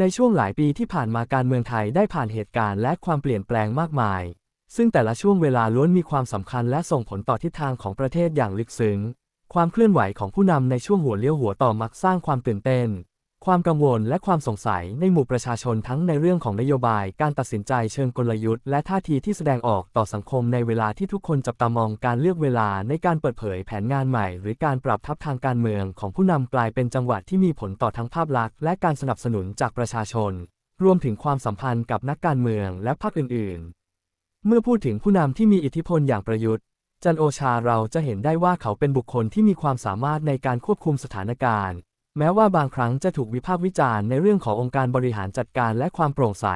ในช่วงหลายปีที่ผ่านมาการเมืองไทยได้ผ่านเหตุการณ์และความเปลี่ยนแปลงมากมาย ซึ่งแต่ละช่วงเวลาล้วนมีความสำคัญและส่งผลต่อทิศทางของประเทศอย่างลึกซึ้ง ความเคลื่อนไหวของผู้นำในช่วงหัวเลี้ยวหัวต่อมักสร้างความตื่นเต้น ความกังวลและความสงสัยในหมู่ประชาชนทั้งในเรื่องของนโยบาย การตัดสินใจเชิงกลยุทธ์ และท่าทีที่แสดงออกต่อสังคมในเวลาที่ทุกคนจับตามองการเลือกเวลาในการเปิดเผยแผนงานใหม่ หรือการปรับทัพทางการเมืองของผู้นำกลายเป็นจังหวะที่มีผลต่อทั้งภาพลักษณ์และการสนับสนุนจากประชาชน รวมถึงความสัมพันธ์กับนักการเมืองและพรรคอื่น ๆ เมื่อพูดถึงผู้นำที่มีอิทธิพลอย่างประยุทธ์จันโอชาเราจะเห็นได้ว่าเขาเป็นบุคคลที่มีความสามารถในการควบคุมสถานการณ์ แม้ว่าบางครั้งจะถูกวิพากษ์วิจารณ์ในเรื่องขององค์การบริหารจัดการและความโปร่งใส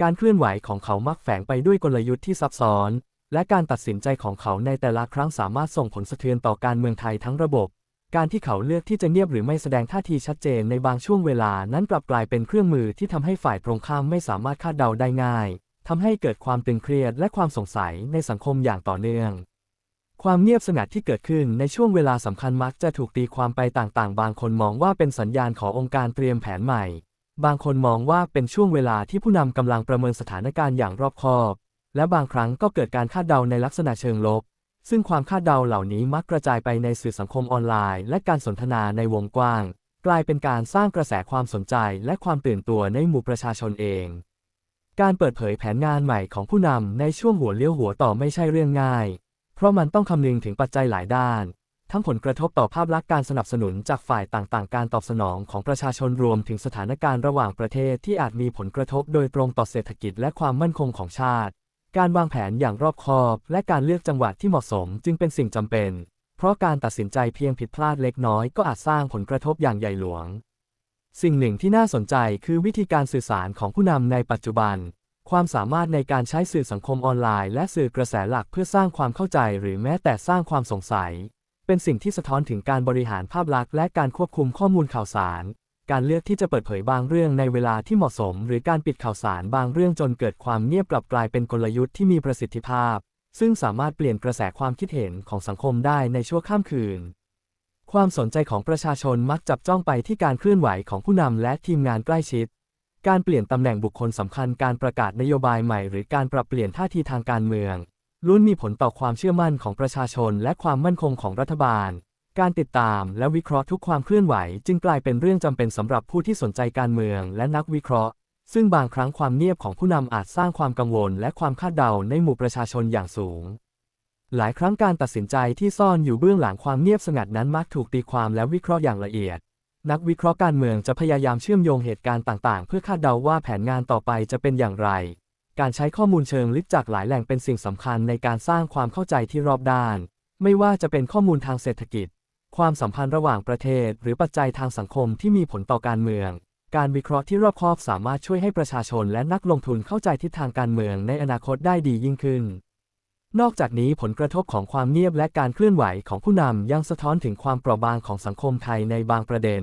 การเคลื่อนไหวของเขามักแฝงไปด้วยกลยุทธ์ที่ซับซ้อน และการตัดสินใจของเขาในแต่ละครั้งสามารถส่งผลสะเทือนต่อการเมืองไทยทั้งระบบ การที่เขาเลือกที่จะเงียบหรือไม่แสดงท่าทีชัดเจนในบางช่วงเวลานั้นกลับกลายเป็นเครื่องมือที่ทำให้ฝ่ายตรงข้ามไม่สามารถคาดเดาได้ง่ายทำให้เกิดความตึงเครียดและความสงสัยในสังคมอย่างต่อเนื่อง ความเงียบสงัดที่เกิดขึ้นในช่วงเวลาสำคัญมักจะถูกตีความไปต่างๆ บางคนมองว่าเป็นสัญญาณขององค์การเตรียมแผนใหม่ บางคนมองว่าเป็นช่วงเวลาที่ผู้นำกำลังประเมินสถานการณ์อย่างรอบคอบ และบางครั้งก็เกิดการคาดเดาในลักษณะเชิงลบ ซึ่งความคาดเดาเหล่านี้มักกระจายไปในสื่อสังคมออนไลน์ และการสนทนาในวงกว้าง กลายเป็นการสร้างกระแสความสนใจและความตื่นตัวในหมู่ประชาชนเอง การเปิดเผยแผนงานใหม่ของผู้นำในช่วงหัวเลี้ยวหัวต่อไม่ใช่เรื่องง่าย เพราะมันต้องคำนึงถึงปัจจัยหลายด้าน ทั้งผลกระทบต่อภาพลักษณ์การสนับสนุนจากฝ่ายต่างๆ การตอบสนองของประชาชนรวมถึงสถานการณ์ระหว่างประเทศที่อาจมีผลกระทบโดยตรงต่อเศรษฐกิจและความมั่นคงของชาติ การวางแผนอย่างรอบคอบ และการเลือกจังหวะที่เหมาะสมจึงเป็นสิ่งจำเป็น เพราะการตัดสินใจเพียงผิดพลาดเล็กน้อยก็อาจสร้างผลกระทบอย่างใหญ่หลวง สิ่งหนึ่งที่น่าสนใจคือวิธีการสื่อสารของผู้นำในปัจจุบัน ความสามารถในการใช้สื่อสังคมออนไลน์และสื่อกระแสหลักเพื่อสร้างความเข้าใจหรือแม้แต่สร้างความสงสัย เป็นสิ่งที่สะท้อนถึงการบริหารภาพลักษณ์และการควบคุมข้อมูลข่าวสาร การเลือกที่จะเปิดเผยบางเรื่องในเวลาที่เหมาะสม หรือการปิดข่าวสารบางเรื่องจนเกิดความเงียบกลับกลายเป็นกลยุทธ์ที่มีประสิทธิภาพ ซึ่งสามารถเปลี่ยนกระแสความคิดเห็นของสังคมได้ในชั่วข้ามคืนความสนใจของประชาชนมักจับจ้องไปที่การเคลื่อนไหวของผู้นำและทีมงานใกล้ชิด การเปลี่ยนตำแหน่งบุคคลสำคัญการประกาศนโยบายใหม่ หรือการปรับเปลี่ยนท่าทีทางการเมืองล้วนมีผลต่อความเชื่อมั่นของประชาชน และความมั่นคงของรัฐบาล การติดตามและวิเคราะห์ทุกความเคลื่อนไหว จึงกลายเป็นเรื่องจำเป็นสำหรับผู้ที่สนใจการเมืองและนักวิเคราะห์ ซึ่งบางครั้งความเงียบของผู้นำอาจสร้างความกังวล และความคาดเดาในหมู่ประชาชนอย่างสูง หลายครั้งการตัดสินใจที่ซ่อนอยู่เบื้องหลังความเงียบสงัดนั้นมักถูกตีความและวิเคราะห์อย่างละเอียด นักวิเคราะห์การเมืองจะพยายามเชื่อมโยงเหตุการณ์ต่างๆ เพื่อคาดเดาว่าแผนงานต่อไปจะเป็นอย่างไร การใช้ข้อมูลเชิงลึกจากหลายแหล่งเป็นสิ่งสำคัญในการสร้างความเข้าใจที่รอบด้าน ไม่ว่าจะเป็นข้อมูลทางเศรษฐกิจ ความสัมพันธ์ระหว่างประเทศ หรือปัจจัยทางสังคมที่มีผลต่อการเมือง การวิเคราะห์ที่รอบคอบสามารถช่วยให้ประชาชนและนักลงทุนเข้าใจทิศทางการเมืองในอนาคตได้ดียิ่งขึ้น นอกจากนี้ผลกระทบของความเงียบและการเคลื่อนไหวของผู้นำยังสะท้อนถึงความเปราะบางของสังคมไทยในบางประเด็น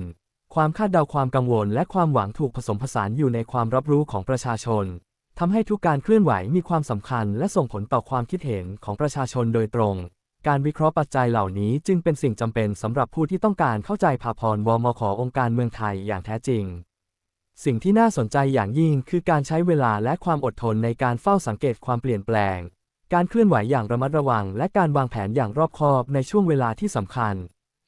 ความคาดเดาความกังวลและความหวังถูกผสมผสานอยู่ในความรับรู้ของประชาชนทำให้ทุกการเคลื่อนไหวมีความสำคัญและส่งผลต่อความคิดเห็นของประชาชนโดยตรง การวิเคราะห์ปัจจัยเหล่านี้จึงเป็นสิ่งจำเป็นสำหรับผู้ที่ต้องการเข้าใจภาพรวมของค์การเมืองไทยอย่างแท้จริงสิ่งที่น่าสนใจอย่างยิ่งคือการใช้เวลาและความอดทนในการเฝ้าสังเกตความเปลี่ยนแปลง การเคลื่อนไหวอย่างระมัดระวัง และการวางแผนอย่างรอบคอบในช่วงเวลาที่สำคัญ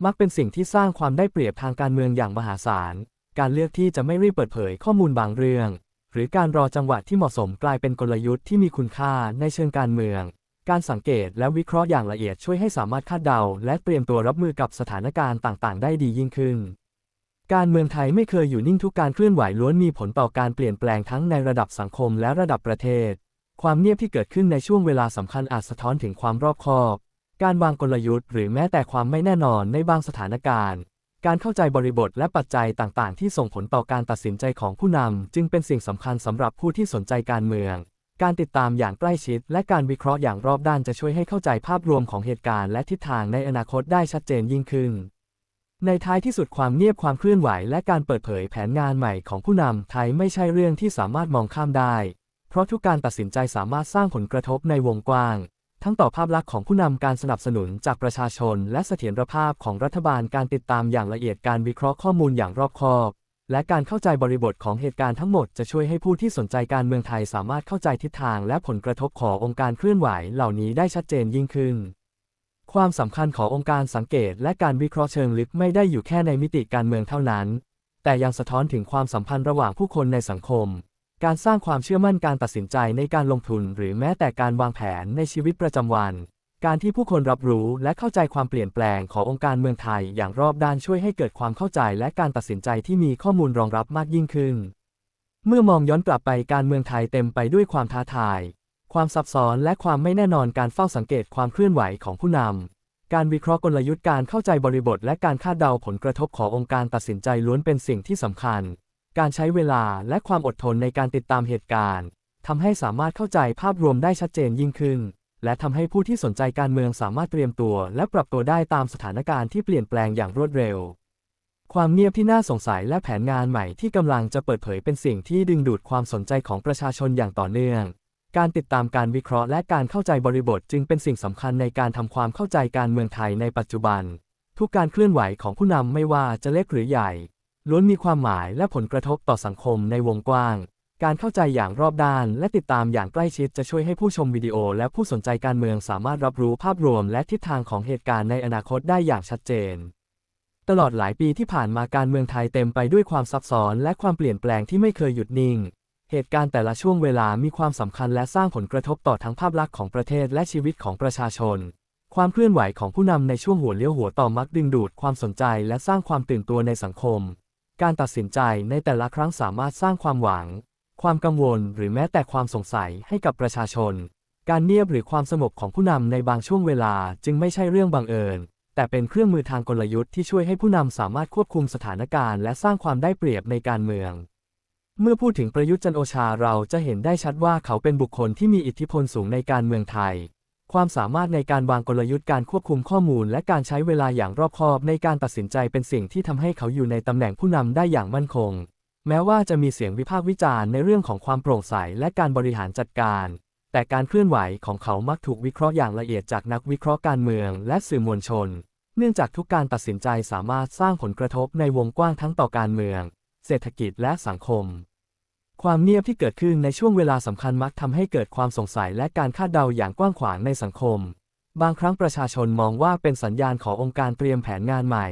มักเป็นสิ่งที่สร้างความได้เปรียบทางการเมืองอย่างมหาศาล การเลือกที่จะไม่รีบเปิดเผยข้อมูลบางเรื่อง หรือการรอจังหวะที่เหมาะสมกลายเป็นกลยุทธ์ที่มีคุณค่าในเชิงการเมือง การสังเกตและวิเคราะห์อย่างละเอียดช่วยให้สามารถคาดเดา และเตรียมตัวรับมือกับสถานการณ์ต่างๆ ได้ดียิ่งขึ้น การเมืองไทยไม่เคยอยู่นิ่งทุกการเคลื่อนไหวล้วนมีผลต่อการเปลี่ยนแปลงทั้งในระดับสังคมและระดับประเทศ ความเงียบที่เกิดขึ้นในช่วงเวลาสำคัญอาจสะท้อนถึงความรอบคอบ การวางกลยุทธ์หรือแม้แต่ความไม่แน่นอนในบางสถานการณ์ การเข้าใจบริบทและปัจจัยต่างๆ ที่ส่งผลต่อการตัดสินใจของผู้นำจึงเป็นสิ่งสำคัญสำหรับผู้ที่สนใจการเมือง การติดตามอย่างใกล้ชิด และการวิเคราะห์อย่างรอบด้านจะช่วยให้เข้าใจภาพรวมของเหตุการณ์และทิศทางในอนาคตได้ชัดเจนยิ่งขึ้นในท้ายที่สุดความเงียบความเคลื่อนไหวและการเปิดเผยแผนงานใหม่ของผู้นำไทยไม่ใช่เรื่องที่สามารถมองข้ามได้ เพราะทุกการตัดสินใจสามารถสร้างผลกระทบในวงกว้าง ทั้งต่อภาพลักษณ์ของผู้นำการสนับสนุนจากประชาชน และเสถียรภาพของรัฐบาลการติดตามอย่างละเอียดการวิเคราะห์ข้อมูลอย่างรอบคอบ และการเข้าใจบริบทของเหตุการณ์ทั้งหมดจะช่วยให้ผู้ที่สนใจการเมืองไทยสามารถเข้าใจทิศทางและผลกระทบขององค์การเคลื่อนไหวเหล่านี้ได้ชัดเจนยิ่งขึ้นความสำคัญขององค์การสังเกตและการวิเคราะห์เชิงลึกไม่ได้อยู่แค่ในมิติการเมืองเท่านั้น แต่ยังสะท้อนถึงความสัมพันธ์ระหว่างผู้คนในสังคม การสร้างความเชื่อมั่นการตัดสินใจในการลงทุน หรือแม้แต่การวางแผนในชีวิตประจำวัน การที่ผู้คนรับรู้และเข้าใจความเปลี่ยนแปลงขององค์การเมืองไทยอย่างรอบด้านช่วยให้เกิดความเข้าใจและการตัดสินใจที่มีข้อมูลรองรับมากยิ่งขึ้น เมื่อมองย้อนกลับไปการเมืองไทยเต็มไปด้วยความท้าทาย ความซับซ้อนและความไม่แน่นอนการเฝ้าสังเกตความเคลื่อนไหวของผู้นำการวิเคราะห์กลยุทธ์การเข้าใจบริบท และการคาดเดาผลกระทบขององค์การตัดสินใจล้วนเป็นสิ่งที่สำคัญ การใช้เวลาและความอดทนในการติดตามเหตุการณ์ทำให้สามารถเข้าใจภาพรวมได้ชัดเจนยิ่งขึ้น และทำให้ผู้ที่สนใจการเมืองสามารถเตรียมตัว และปรับตัวได้ตามสถานการณ์ที่เปลี่ยนแปลงอย่างรวดเร็ว ความเงียบที่น่าสงสัยและแผนงานใหม่ที่กำลังจะเปิดเผยเป็นสิ่งที่ดึงดูดความสนใจของประชาชนอย่างต่อเนื่อง การติดตามการวิเคราะห์และการเข้าใจบริบทจึงเป็นสิ่งสำคัญในการทำความเข้าใจการเมืองไทยในปัจจุบัน ทุกการเคลื่อนไหวของผู้นำไม่ว่าจะเล็กหรือใหญ่ ล้วนมีความหมายและผลกระทบต่อสังคมในวงกว้าง การเข้าใจอย่างรอบด้าน และติดตามอย่างใกล้ชิดจะช่วยให้ผู้ชมวิดีโอ และผู้สนใจการเมืองสามารถรับรู้ภาพรวม และทิศทางของเหตุการณ์ในอนาคตได้อย่างชัดเจน ตลอดหลายปีที่ผ่านมาการเมืองไทยเต็มไปด้วยความซับซ้อนและความเปลี่ยนแปลงที่ไม่เคยหยุดนิ่ง เหตุการณ์แต่ละช่วงเวลามีความสำคัญและสร้างผลกระทบต่อทั้งภาพลักษณ์ของประเทศและชีวิตของประชาชนความเคลื่อนไหวของผู้นำในช่วงหัวเลี้ยวหัวต่อมักดึงดูดความสนใจและสร้างความตื่นตัวในสังคม การตัดสินใจในแต่ละครั้งสามารถสร้างความหวัง ความกังวลหรือแม้แต่ความสงสัยให้กับประชาชน การเงียบหรือความสงบของผู้นำในบางช่วงเวลาจึงไม่ใช่เรื่องบังเอิญ แต่เป็นเครื่องมือทางกลยุทธ์ที่ช่วยให้ผู้นำสามารถควบคุมสถานการณ์และสร้างความได้เปรียบในการเมือง เมื่อพูดถึงประยุทธ์จันโอชาเราจะเห็นได้ชัดว่าเขาเป็นบุคคลที่มีอิทธิพลสูงในการเมืองไทย ความสามารถในการวางกลยุทธ์การควบคุมข้อมูล และการใช้เวลาอย่างรอบคอบในการตัดสินใจเป็นสิ่งที่ทำให้เขาอยู่ในตำแหน่งผู้นำได้อย่างมั่นคง แม้ว่าจะมีเสียงวิพากษ์วิจารณ์ในเรื่องของความโปร่งใสและการบริหารจัดการ แต่การเคลื่อนไหวของเขามักถูกวิเคราะห์อย่างละเอียดจากนักวิเคราะห์การเมืองและสื่อมวลชน เนื่องจากทุกการตัดสินใจสามารถสร้างผลกระทบในวงกว้างทั้งต่อการเมือง เศรษฐกิจและสังคม ความเงียบที่เกิดขึ้นในช่วงเวลาสำคัญมักทำให้เกิดความสงสัยและการคาดเดาอย่างกว้างขวางในสังคม บางครั้งประชาชนมองว่าเป็นสัญญาณขององค์การเตรียมแผนงานใหม่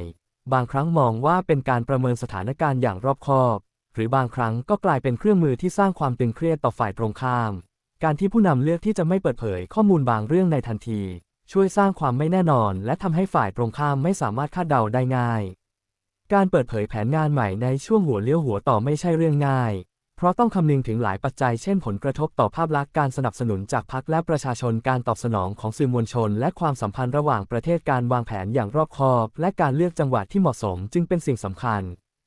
บางครั้งมองว่าเป็นการประเมินสถานการณ์อย่างรอบคอบ หรือบางครั้งก็กลายเป็นเครื่องมือที่สร้างความตึงเครียดต่อฝ่ายตรงข้าม การที่ผู้นำเลือกที่จะไม่เปิดเผยข้อมูลบางเรื่องในทันที ช่วยสร้างความไม่แน่นอน และทำให้ฝ่ายตรงข้ามไม่สามารถคาดเดาได้ง่าย การเปิดเผยแผนงานใหม่ในช่วงหัวเลี้ยวหัวต่อไม่ใช่เรื่องง่าย ราะต้องคำนึงถึงหลายปัจจัยเช่นผลกระทบต่อภาพลักษณ์การสนับสนุนจากพรรคและประชาชนการตอบสนองของสื่อมวลชน และความสัมพันธ์ระหว่างประเทศการวางแผนอย่างรอบคอบ และการเลือกจังหวะที่เหมาะสมจึงเป็นสิ่งสำคัญ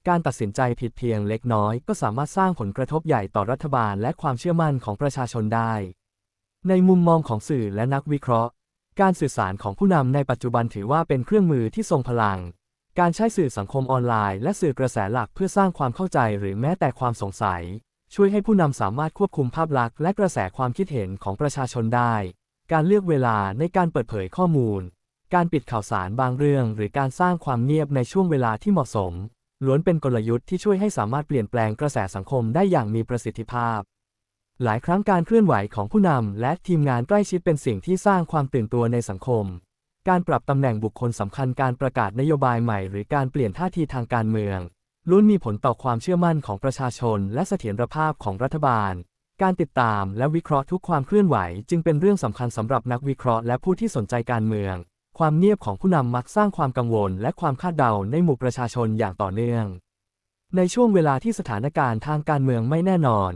การตัดสินใจผิดเพียงเล็กน้อย ก็สามารถสร้างผลกระทบใหญ่ต่อรัฐบาล และความเชื่อมั่นของประชาชนได้ ในมุมมองของสื่อและนักวิเคราะห์ การสื่อสารของผู้นำในปัจจุบันถือว่าเป็นเครื่องมือที่ทรงพลังการใช้สื่อสังคมออนไลน์และสื่อกระแสหลักเพื่อสร้างความเข้าใจหรือแม้แต่ความสงสัย ช่วยให้ผู้นำสามารถควบคุมภาพลักษณ์และกระแสความคิดเห็นของประชาชนได้ การเลือกเวลาในการเปิดเผยข้อมูล การปิดข่าวสารบางเรื่อง หรือการสร้างความเงียบในช่วงเวลาที่เหมาะสม ล้วนเป็นกลยุทธ์ที่ช่วยให้สามารถเปลี่ยนแปลงกระแสสังคมได้อย่างมีประสิทธิภาพ หลายครั้งการเคลื่อนไหวของผู้นำและทีมงานใกล้ชิดเป็นสิ่งที่สร้างความตื่นตัวในสังคม การปรับตำแหน่งบุคคลสำคัญการประกาศนโยบายใหม่ หรือการเปลี่ยนท่าทีทางการเมือง ล้วนมีผลต่อความเชื่อมั่นของประชาชน และเสถียรภาพของรัฐบาล การติดตามและวิเคราะห์ทุกความเคลื่อนไหว จึงเป็นเรื่องสำคัญสำหรับนักวิเคราะห์และผู้ที่สนใจการเมือง ความเงียบของผู้นำมักสร้างความกังวล และความคาดเดาในหมู่ประชาชนอย่างต่อเนื่อง ในช่วงเวลาที่สถานการณ์ทางการเมืองไม่แน่นอน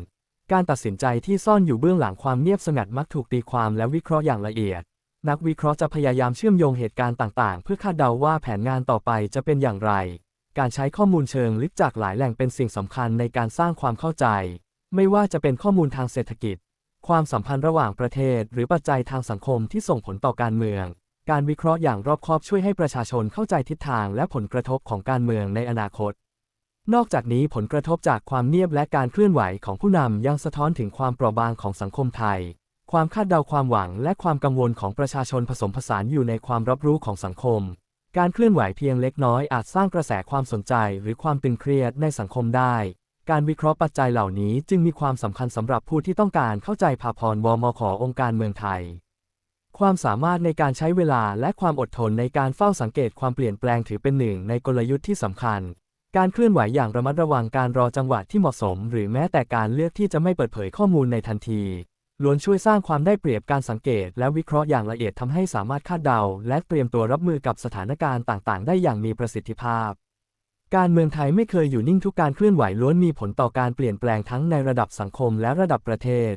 การตัดสินใจที่ซ่อนอยู่เบื้องหลังความเงียบสงัดมักถูกตีความและวิเคราะห์อย่างละเอียดนักวิเคราะห์จะพยายามเชื่อมโยงเหตุการณ์ต่าง ๆ เพื่อคาดเดาว่าแผนงานต่อไปจะเป็นอย่างไร การใช้ข้อมูลเชิงลึกจากหลายแหล่งเป็นสิ่งสำคัญในการสร้างความเข้าใจ ไม่ว่าจะเป็นข้อมูลทางเศรษฐกิจ ความสัมพันธ์ระหว่างประเทศ หรือปัจจัยทางสังคมที่ส่งผลต่อการเมือง การวิเคราะห์อย่างรอบคอบช่วยให้ประชาชนเข้าใจทิศทางและผลกระทบของการเมืองในอนาคต นอกจากนี้ผลกระทบจากความเงียบและการเคลื่อนไหวของผู้นำยังสะท้อนถึงความเปราะบางของสังคมไทย ความคาดเดาความหวังและความกังวลของประชาชนผสมผสานอยู่ในความรับรู้ของสังคม การเคลื่อนไหวเพียงเล็กน้อยอาจสร้างกระแสความสนใจหรือความตึงเครียดในสังคมได้ การวิเคราะห์ปัจจัยเหล่านี้จึงมีความสำคัญสำหรับผู้ที่ต้องการเข้าใจภาพรวมของค์การเมืองไทย ความสามารถในการใช้เวลาและความอดทนในการเฝ้าสังเกตความเปลี่ยนแปลงถือเป็นหนึ่งในกลยุทธ์ที่สำคัญ การเคลื่อนไหวอย่างระมัดระวังการรอจังหวะที่เหมาะสม หรือแม้แต่การเลือกที่จะไม่เปิดเผยข้อมูลในทันที ล้วนช่วยสร้างความได้เปรียบการสังเกต และวิเคราะห์อย่างละเอียดทำให้สามารถคาดเดา และเตรียมตัวรับมือกับสถานการณ์ต่างๆ ได้อย่างมีประสิทธิภาพ การเมืองไทยไม่เคยอยู่นิ่งทุกการเคลื่อนไหวล้วนมีผลต่อการเปลี่ยนแปลงทั้งในระดับสังคมและระดับประเทศ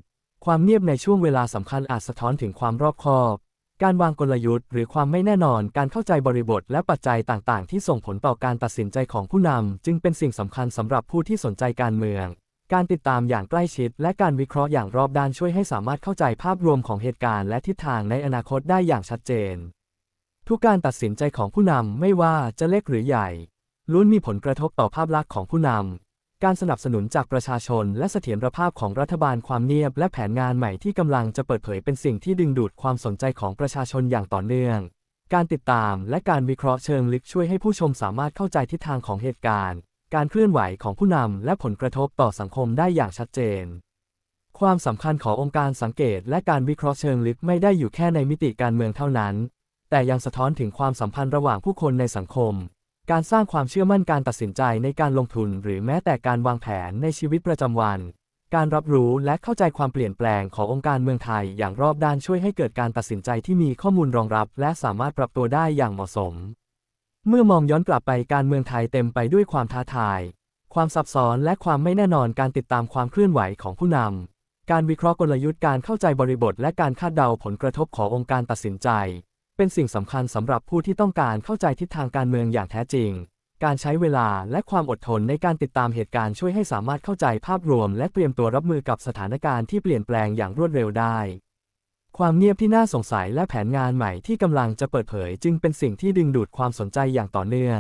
ความเงียบในช่วงเวลาสำคัญอาจสะท้อนถึงความรอบคอบ การวางกลยุทธ์ หรือความไม่แน่นอน การเข้าใจบริบท และปัจจัยต่างๆ ที่ส่งผลต่อการตัดสินใจของผู้นำจึงเป็นสิ่งสำคัญสำหรับผู้ที่สนใจการเมือง การติดตามอย่างใกล้ชิด และการวิเคราะห์อย่างรอบด้านช่วยให้สามารถเข้าใจภาพรวมของเหตุการณ์และทิศทางในอนาคตได้อย่างชัดเจน ทุกการตัดสินใจของผู้นำไม่ว่าจะเล็กหรือใหญ่ล้วนมีผลกระทบต่อภาพลักษณ์ของผู้นำ การสนับสนุนจากประชาชน และเสถียรภาพของรัฐบาลความเงียบ และแผนงานใหม่ที่กำลังจะเปิดเผยเป็นสิ่งที่ดึงดูดความสนใจของประชาชนอย่างต่อเนื่อง การติดตามและการวิเคราะห์เชิงลึกช่วยให้ผู้ชมสามารถเข้าใจทิศทางของเหตุการณ์ การเคลื่อนไหวของผู้นำและผลกระทบต่อสังคมได้อย่างชัดเจน ความสำคัญขององค์การสังเกตและการวิเคราะห์เชิงลึกไม่ได้อยู่แค่ในมิติการเมืองเท่านั้น แต่ยังสะท้อนถึงความสัมพันธ์ระหว่างผู้คนในสังคม การสร้างความเชื่อมั่นการตัดสินใจในการลงทุน หรือแม้แต่การวางแผนในชีวิตประจำวัน การรับรู้และเข้าใจความเปลี่ยนแปลงขององค์การเมืองไทยอย่างรอบด้านช่วยให้เกิดการตัดสินใจที่มีข้อมูลรองรับ และสามารถปรับตัวได้อย่างเหมาะสม เมื่อมองย้อนกลับไปการเมืองไทยเต็มไปด้วยความท้าทาย ความซับซ้อนและความไม่แน่นอนการติดตามความเคลื่อนไหวของผู้นำ การวิเคราะห์กลยุทธ์การเข้าใจบริบท และการคาดเดาผลกระทบขององค์การตัดสินใจ เป็นสิ่งสำคัญสำหรับผู้ที่ต้องการเข้าใจทิศทางการเมืองอย่างแท้จริง การใช้เวลาและความอดทนในการติดตามเหตุการณ์ช่วยให้สามารถเข้าใจภาพรวม และเตรียมตัวรับมือกับสถานการณ์ที่เปลี่ยนแปลงอย่างรวดเร็วได้ ความเงียบที่น่าสงสัยและแผนงานใหม่ที่กำลังจะเปิดเผย จึงเป็นสิ่งที่ดึงดูดความสนใจอย่างต่อเนื่อง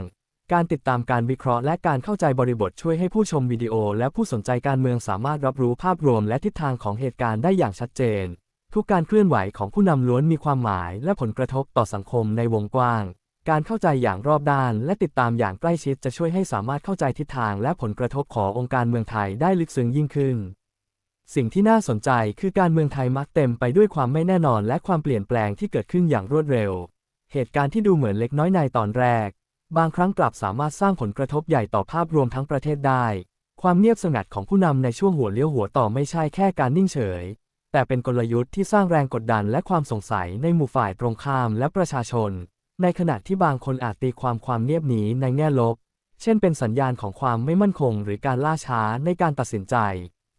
การติดตามการวิเคราะห์และการเข้าใจบริบทช่วยให้ผู้ชมวิดีโอ และผู้สนใจการเมืองสามารถรับรู้ภาพรวมและทิศทางของเหตุการณ์ได้อย่างชัดเจน ทุกการเคลื่อนไหวของผู้นำล้วนมีความหมาย และผลกระทบต่อสังคมในวงกว้าง การเข้าใจอย่างรอบด้าน และติดตามอย่างใกล้ชิดจะช่วยให้สามารถเข้าใจทิศทางและผลกระทบขององค์การเมืองไทยได้ลึกซึ้งยิ่งขึ้น สิ่งที่น่าสนใจคือการเมืองไทยมักเต็มไปด้วยความไม่แน่นอนและความเปลี่ยนแปลงที่เกิดขึ้นอย่างรวดเร็ว เหตุการณ์ที่ดูเหมือนเล็กน้อยในตอนแรก บางครั้งกลับสามารถสร้างผลกระทบใหญ่ต่อภาพรวมทั้งประเทศได้ ความเงียบสงัดของผู้นำในช่วงหัวเลี้ยวหัวต่อไม่ใช่แค่การนิ่งเฉย แต่เป็นกลยุทธ์ที่สร้างแรงกดดันและความสงสัยในหมู่ฝ่ายตรงข้ามและประชาชน ในขณะที่บางคนอาจตีความความเงียบนี้ในแง่ลบ เช่นเป็นสัญญาณของความไม่มั่นคง หรือการล่าช้าในการตัดสินใจ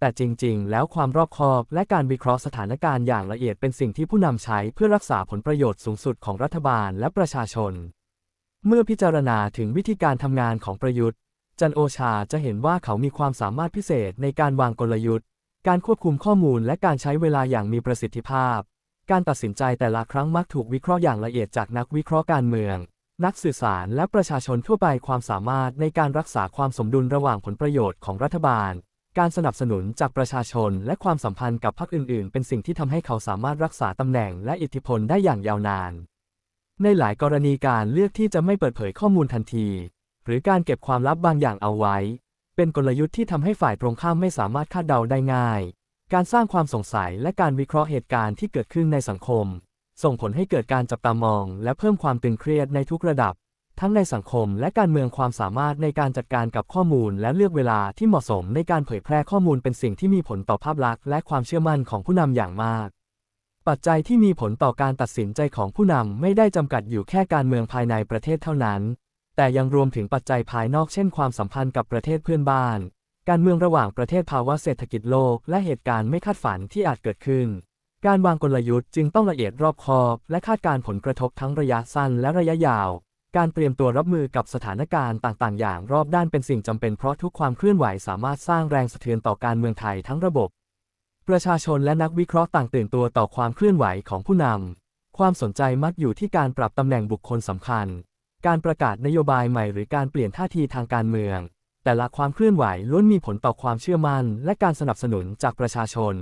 แต่จริง ๆ แล้วความรอบคอบและการวิเคราะห์สถานการณ์อย่างละเอียดเป็นสิ่งที่ผู้นำใช้เพื่อรักษาผลประโยชน์สูงสุดของรัฐบาลและประชาชน เมื่อพิจารณาถึงวิธีการทำงานของประยุทธ์ จันโอชาจะเห็นว่าเขามีความสามารถพิเศษในการวางกลยุทธ์ การควบคุมข้อมูลและการใช้เวลาอย่างมีประสิทธิภาพ การตัดสินใจแต่ละครั้งมักถูกวิเคราะห์อย่างละเอียดจากนักวิเคราะห์การเมือง นักสื่อสารและประชาชนทั่วไปความสามารถในการรักษาความสมดุลระหว่างผลประโยชน์ของรัฐบาล การสนับสนุนจากประชาชนและความสัมพันธ์กับพรรคอื่น ๆ เป็นสิ่งที่ทำให้เขาสามารถรักษาตำแหน่งและอิทธิพลได้อย่างยาวนาน ในหลายกรณีการเลือกที่จะไม่เปิดเผยข้อมูลทันที หรือการเก็บความลับบางอย่างเอาไว้ เป็นกลยุทธ์ที่ทำให้ฝ่ายตรงข้ามไม่สามารถคาดเดาได้ง่าย การสร้างความสงสัยและการวิเคราะห์เหตุการณ์ที่เกิดขึ้นในสังคม ส่งผลให้เกิดการจับตามอง และเพิ่มความตึงเครียดในทุกระดับ ทั้งในสังคมและการเมืองความสามารถในการจัดการกับข้อมูล และเลือกเวลาที่เหมาะสมในการเผยแพร่ข้อมูลเป็นสิ่งที่มีผลต่อภาพลักษณ์และความเชื่อมั่นของผู้นำอย่างมาก ปัจจัยที่มีผลต่อการตัดสินใจของผู้นำไม่ได้จำกัดอยู่แค่การเมืองภายในประเทศเท่านั้น แต่ยังรวมถึงปัจจัยภายนอกเช่นความสัมพันธ์กับประเทศเพื่อนบ้าน การเมืองระหว่างประเทศภาวะเศรษฐกิจโลก และเหตุการณ์ไม่คาดฝันที่อาจเกิดขึ้นการวางกลยุทธ์จึงต้องละเอียดรอบคอบ และคาดการผลกระทบทั้งระยะสั้นและระยะยาว การเตรียมตัวรับมือกับสถานการณ์ต่างๆ อย่างรอบด้านเป็นสิ่งจำเป็นเพราะทุกความเคลื่อนไหวสามารถสร้างแรงสะเทือนต่อการเมืองไทยทั้งระบบ ประชาชนและนักวิเคราะห์ต่างตื่นตัวต่อความเคลื่อนไหวของผู้นำ ความสนใจมักอยู่ที่การปรับตำแหน่งบุคคลสำคัญ การประกาศนโยบายใหม่หรือการเปลี่ยนท่าทีทางการเมือง แต่ละความเคลื่อนไหวล้วนมีผลต่อความเชื่อมั่น และการสนับสนุนจากประชาชน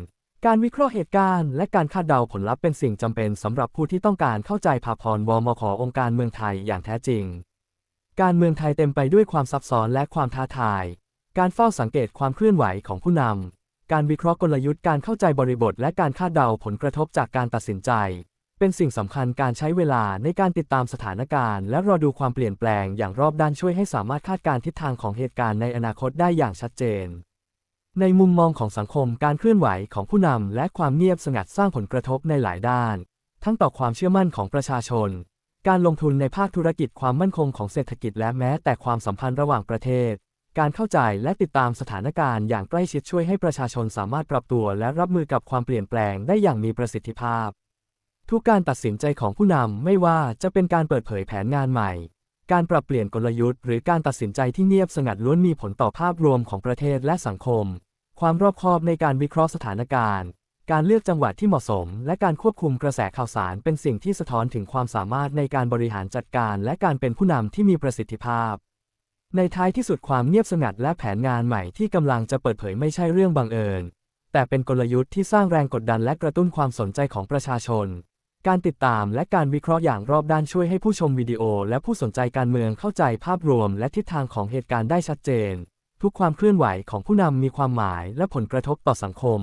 การวิเคราะห์เหตุการณ์และการคาดเดาผลลัพธ์เป็นสิ่งจำเป็นสำหรับผู้ที่ต้องการเข้าใจภาพรวมของค์การเมืองไทยอย่างแท้จริง การเมืองไทยเต็มไปด้วยความซับซ้อนและความท้าทาย การเฝ้าสังเกตความเคลื่อนไหวของผู้นำ การวิเคราะห์กลยุทธ์การเข้าใจบริบท และการคาดเดาผลกระทบจากการตัดสินใจ เป็นสิ่งสำคัญการใช้เวลาในการติดตามสถานการณ์ และรอดูความเปลี่ยนแปลงอย่างรอบด้านช่วยให้สามารถคาดการณ์ทิศทางของเหตุการณ์ในอนาคตได้อย่างชัดเจน ในมุมมองของสังคมการเคลื่อนไหวของผู้นำและความเงียบสงัดสร้างผลกระทบในหลายด้าน ทั้งต่อความเชื่อมั่นของประชาชน การลงทุนในภาคธุรกิจความมั่นคงของเศรษฐกิจและแม้แต่ความสัมพันธ์ระหว่างประเทศ การเข้าใจและติดตามสถานการณ์อย่างใกล้ชิดช่วยให้ประชาชนสามารถปรับตัวและรับมือกับความเปลี่ยนแปลงได้อย่างมีประสิทธิภาพ ทุกการตัดสินใจของผู้นำไม่ว่าจะเป็นการเปิดเผยแผนงานใหม่ การปรับเปลี่ยนกลยุทธ์หรือการตัดสินใจที่เงียบสงัดล้วนมีผลต่อภาพรวมของประเทศและสังคม ความรอบคอบในการวิเคราะห์สถานการณ์ การเลือกจังหวะที่เหมาะสม และการควบคุมกระแสข่าวสารเป็นสิ่งที่สะท้อนถึงความสามารถในการบริหารจัดการ และการเป็นผู้นำที่มีประสิทธิภาพ ในท้ายที่สุดความเงียบสงัดและแผนงานใหม่ที่กำลังจะเปิดเผยไม่ใช่เรื่องบังเอิญ แต่เป็นกลยุทธ์ที่สร้างแรงกดดันและกระตุ้นความสนใจของประชาชน การติดตามและการวิเคราะห์อย่างรอบด้านช่วยให้ผู้ชมวิดีโอ และผู้สนใจการเมืองเข้าใจภาพรวม และทิศทางของเหตุการณ์ได้ชัดเจน ทุกความเคลื่อนไหวของผู้นำมีความหมายและผลกระทบต่อสังคม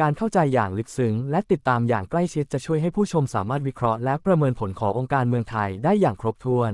การเข้าใจอย่างลึกซึ้งและติดตามอย่างใกล้ชิดจะช่วยให้ผู้ชมสามารถวิเคราะห์และประเมินผลขององค์การเมืองไทยได้อย่างครบถ้วน